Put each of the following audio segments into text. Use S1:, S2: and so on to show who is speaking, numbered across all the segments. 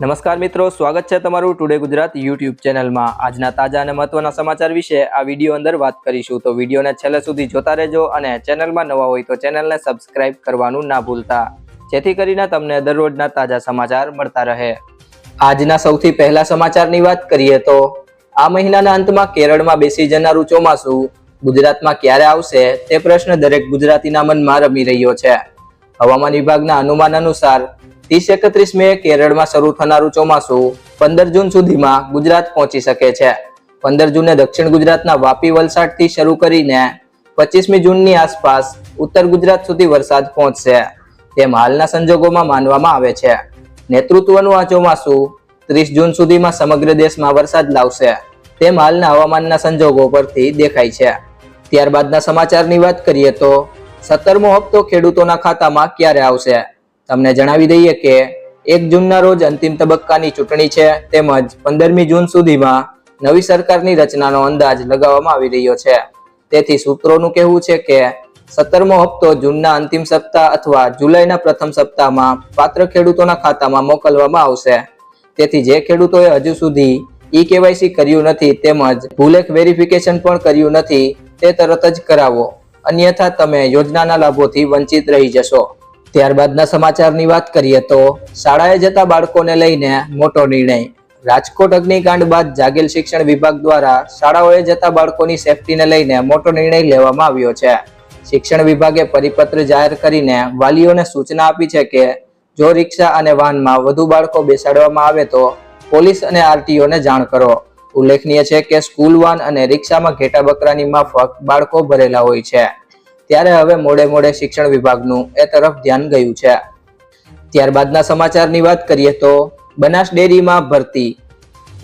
S1: નમસ્કાર મિત્રો, સ્વાગત છે તમારું ટુડે ગુજરાત યુટ્યુબ ચેનલમાં. આજના તાજા અને મહત્વના સમાચાર વિશે આ વીડિયો અંદર વાત કરીશું. તો વિડીયોને છેલ્લે સુધી જોતા રહેજો અને ચેનલમાં નવા હોય તો ચેનલને સબસ્ક્રાઇબ કરવાનું ના ભૂલતા. જેથી કરીને તમને દરરોજના તાજા સમાચાર મળતા રહે. આજના સૌથી પહેલા સમાચારની વાત કરીએ તો, આ મહિનાના અંતમાં કેરળમાં બેસી જનારું ચોમાસું ગુજરાતમાં ક્યારે આવશે, તે પ્રશ્ન દરેક ગુજરાતીના મનમાં રમી રહ્યો છે. હવામાન વિભાગના અનુમાન અનુસાર ત્રીસ એકત્રીસ મે કેરળમાં શરૂ થનારું ચોમાસું પંદર જૂન સુધીમાં ગુજરાત પહોંચી શકે છે. પંદર જૂને દક્ષિણ ગુજરાતના વાપી વલસાડથી શરૂ કરીને પચીસમી જૂનની આસપાસ ઉત્તર ગુજરાત સુધી વરસાદ પહોંચશે. તેમ હાલના સંજોગોમાં માનવામાં આવે છે. નેતૃત્વનું આ ચોમાસું ત્રીસ જૂન સુધીમાં સમગ્ર દેશમાં વરસાદ લાવશે. તેમ હાલના હવામાનના સંજોગો પરથી દેખાય છે. ત્યારબાદના સમાચારની વાત કરીએ તો સત્તરમો હપ્તો ખેડૂતોના ખાતામાં ક્યારે આવશે? તમને જણાવી દઈએ કે એક જૂનના રોજ અંતિમ તબક્કાની ચૂંટણી છે, તેમજ પંદરમી જૂન સુધીમાં નવી સરકારની રચનાનો અંદાજ લગાવવામાં આવી રહ્યો છે. તેથી સૂત્રોનું કહેવું છે કે સત્તરમો હપ્તો જૂનના અંતિમ સપ્તાહ અથવા જુલાઈના પ્રથમ સપ્તાહમાં પાત્ર ખેડૂતોના ખાતામાં મોકલવામાં આવશે. તેથી જે ખેડૂતોએ હજુ સુધી ઈ કેવાયસી કર્યું નથી તેમજ ભૂલેખ વેરિફિકેશન પણ કર્યું નથી, તે તરત જ કરાવો. અન્યથા તમે યોજનાના લાભોથી વંચિત રહી જશો. ત્યારબાદના સમાચારની વાત કરીએ તો શાળાએ જતા બાળકોને લઈને મોટો નિર્ણય. રાજકોટ અગ્નિકાંડ બાદ જાગેલ શિક્ષણ વિભાગ દ્વારા શાળાઓએ જતા બાળકોની સેફટીને લઈને મોટો નિર્ણય લેવામાં આવ્યો છે. શિક્ષણ વિભાગે પરિપત્ર જાહેર કરીને વાલીઓને સૂચના આપી છે કે જો રિક્ષા અને વાહનમાં વધુ બાળકો બેસાડવામાં આવે તો પોલીસ અને આરટીઓને જાણ કરો. ઉલ્લેખનીય છે કે સ્કૂલ વાન અને રિક્ષામાં ઘેટા બકરાની માફક બાળકો ભરેલા હોય છે. ત્યારે હવે મોડે મોડે શિક્ષણ વિભાગનું એ તરફ ધ્યાન ગયું છે. ત્યારબાદના સમાચારની વાત કરીએ તો બનાસ ડેરીમાં ભરતી.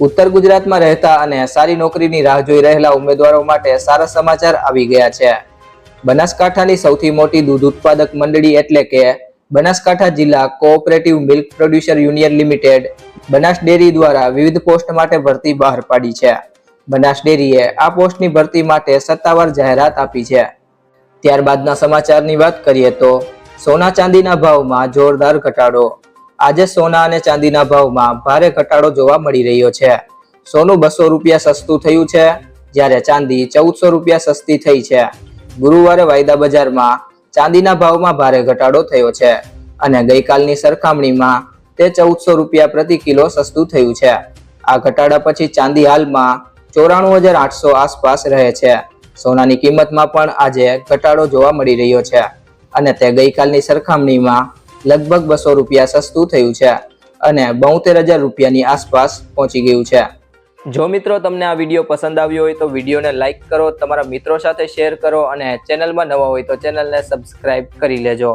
S1: ઉત્તર ગુજરાતમાં રહેતા અને સારી નોકરીની રાહ જોઈ રહેલા ઉમેદવારો માટે સારા સમાચાર આવી ગયા છે. બનાસકાંઠાની સૌથી મોટી દૂધ ઉત્પાદક મંડળી એટલે કે બનાસકાંઠા જિલ્લા cooperative milk producer union limited Banas dairy દ્વારા વિવિધ પોસ્ટ માટે ભરતી બહાર પાડી છે. બનાસ ડેરીએ આ પોસ્ટની ભરતી માટે સત્તાવાર જાહેરાત આપી છે. ત્યારબાદના સમાચારની વાત કરીએ તો સોના ચાંદીના ભાવમાં જોરદાર ઘટાડો. આજે સોના અને ચાંદીના ભાવમાં ભારે ઘટાડો જોવા મળી રહ્યો છે. સોનું બસો રૂપિયા સસ્તું થયું છે, જ્યારે ચાંદી ચૌદસો રૂપિયા સસ્તી થઈ છે. ગુરુવારે વાયદા બજારમાં ચાંદીના ભાવમાં ભારે ઘટાડો થયો છે અને ગઈકાલની સરખામણીમાં તે ચૌદસો રૂપિયા પ્રતિ કિલો સસ્તું થયું છે. આ ઘટાડા પછી ચાંદી હાલમાં ચોરાણું હજાર આઠસો આસપાસ રહે છે. સોનાની કિંમતમાં પણ આજે ઘટાડો જોવા મળી રહ્યો છે અને તે ગઈકાલની સરખામણીમાં લગભગ બસો રૂપિયા સસ્તું થયું છે અને બોતેર હજાર રૂપિયાની આસપાસ પહોંચી ગયું છે. જો મિત્રો તમને આ વીડિયો પસંદ આવ્યો હોય તો વિડીયોને લાઇક કરો, તમારા મિત્રો સાથે શેર કરો અને ચેનલમાં નવા હોય તો ચેનલને સબસ્ક્રાઈબ કરી લેજો.